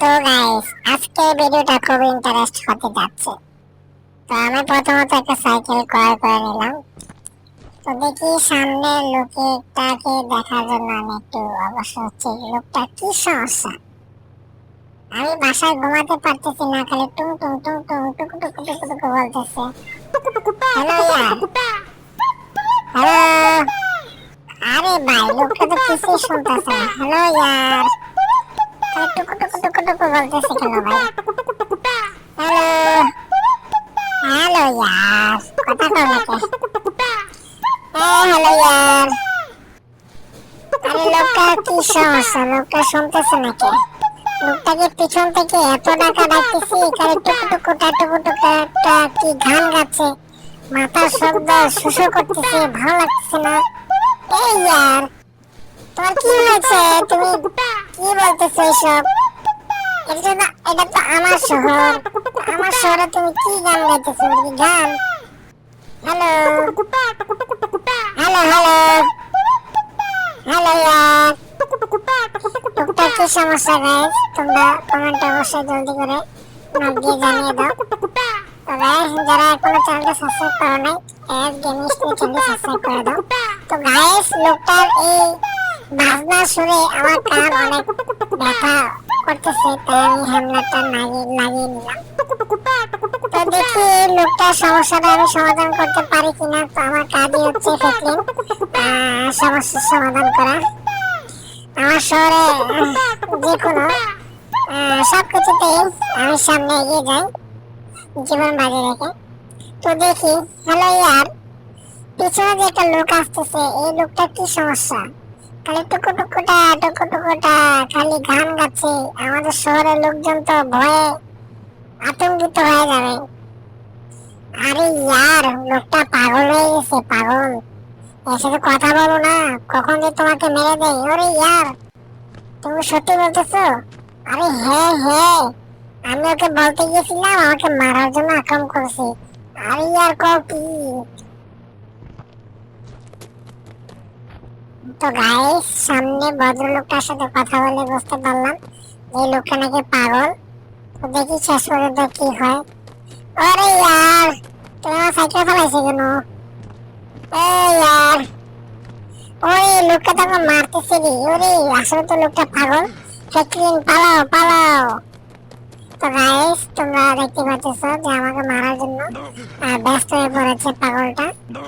তো গাইস আজকে ভিডিওটা খুব ইন্টারেস্ট হতে যাচ্ছে। তো আমি প্রথমত একটা সাইকেল ক্রয় করে নিলাম। তো দেখি সামনে লোকটাকে দেখার জন্য আমি একটু অবশ্য হচ্ছে। লোকটা কি সমস্যা? আমি বাসায় ঘুমাতে পারতেছি না খালি টুং টুং টুং টুং টুকু টুকু টুকু টুকু বলতেছে। হ্যালো হ্যালো আরে ভাই লোকটা তো কিছুই শুনতেছে না। হ্যালো ইয়ার খালি টুকু টুকু টুকু টুকু বলতেছে কেন ভাই হ্যালো হ্যালো ইয়ার। কথা কও নাকি হ্যালো ইয়ার আরে লোকটা কি সমস্যা লোকটা শুনতেছে নাকি লোকটাকে পিছন থেকে এত টাকা ডাকতেছি খালি টুকু টুকুটা টুকু টুকুটা কি গান গাচ্ছে মাথার শব্দ শুশু করতেছে ভালো লাগছে না এই তোমার কি হয়েছে? তুমি কি বলতেছো এইসব এটা তো এটা তো আমার শহর। আমার শহরে তুমি কি গান গাইতেছো? গান। হ্যালো। Hello hello. হ্যালো, ইয়ার। টুকটা কি সমস্যা গাইস তোমরা কমেন্ট অবশ্যই জলদি করে নোট দিয়ে জানিয়ে দাও। তো গাইস যারা এখনও চ্যানেলটা সাবস্ক্রাইব করো নাই এস গেমিং স্টুডিও চ্যানেলটা সাবস্ক্রাইব করে দাও। তো গাইস লোকটার এই বাজনা শুনে আমার কান অনেক ব্যথা করতেছে, তাই আমি হ্যামলেটটা লাগিয়ে লাগিয়ে নিলাম। তো দেখি লোকটার সমস্যাটা আমি সমাধান করতে পারি কিনা, তো আমার কাজই হচ্ছে ফেকলিন সমস্যার সমাধান করা। আমার শহরে যে কোনো সব কিছুতেই আমি সামনে এগিয়ে যাই, জীবন বাজি রেখে। তো দেখি, হ্যালো ইয়ার, পিছনে যে একটা লোক আসতেছে, এই লোকটা কি সমস্যা? খালি টুকু টুকুটা টুকু টুকুটা খালি গান গাচ্ছে। আমাদের শহরের লোকজন তো ভয়ে আতঙ্কিত হয়ে যাবে। আরে ইয়ার, লোকটা পাগল হয়ে গেছে, পাগল। কথা বলো না, কখন যে তোমাকে মেরে দেয়। ওরে ইয়ার, তুমি সত্যি বলতেছো? আরে হ্যাঁ হ্যাঁ আমি ওকে বলতে গিয়েছিলাম, আমাকে মারার জন্য আক্রমণ করেছে। আরে ইয়ার কি? তো গাইস সামনে ভদ্রলোকটার সাথে কথা বলে বুঝতে পারলাম যে লোকটা নাকি পাগল। তো দেখি শেষ পর্যন্ত কি হয়। আরে ইয়ার, তুমি আমার সাইকেল ফেলাইছে কেন? ইয়ার ওই লোকটা তো আমার মারতেছে রে। ওরে, আসলে তো লোকটা পাগল। ফেকলিন পালাও পালাও। তো গাইস তোমরা দেখতে পাচ্ছ যে আমাকে মারার জন্য ব্যস্ত হয়ে পড়েছে পাগলটা।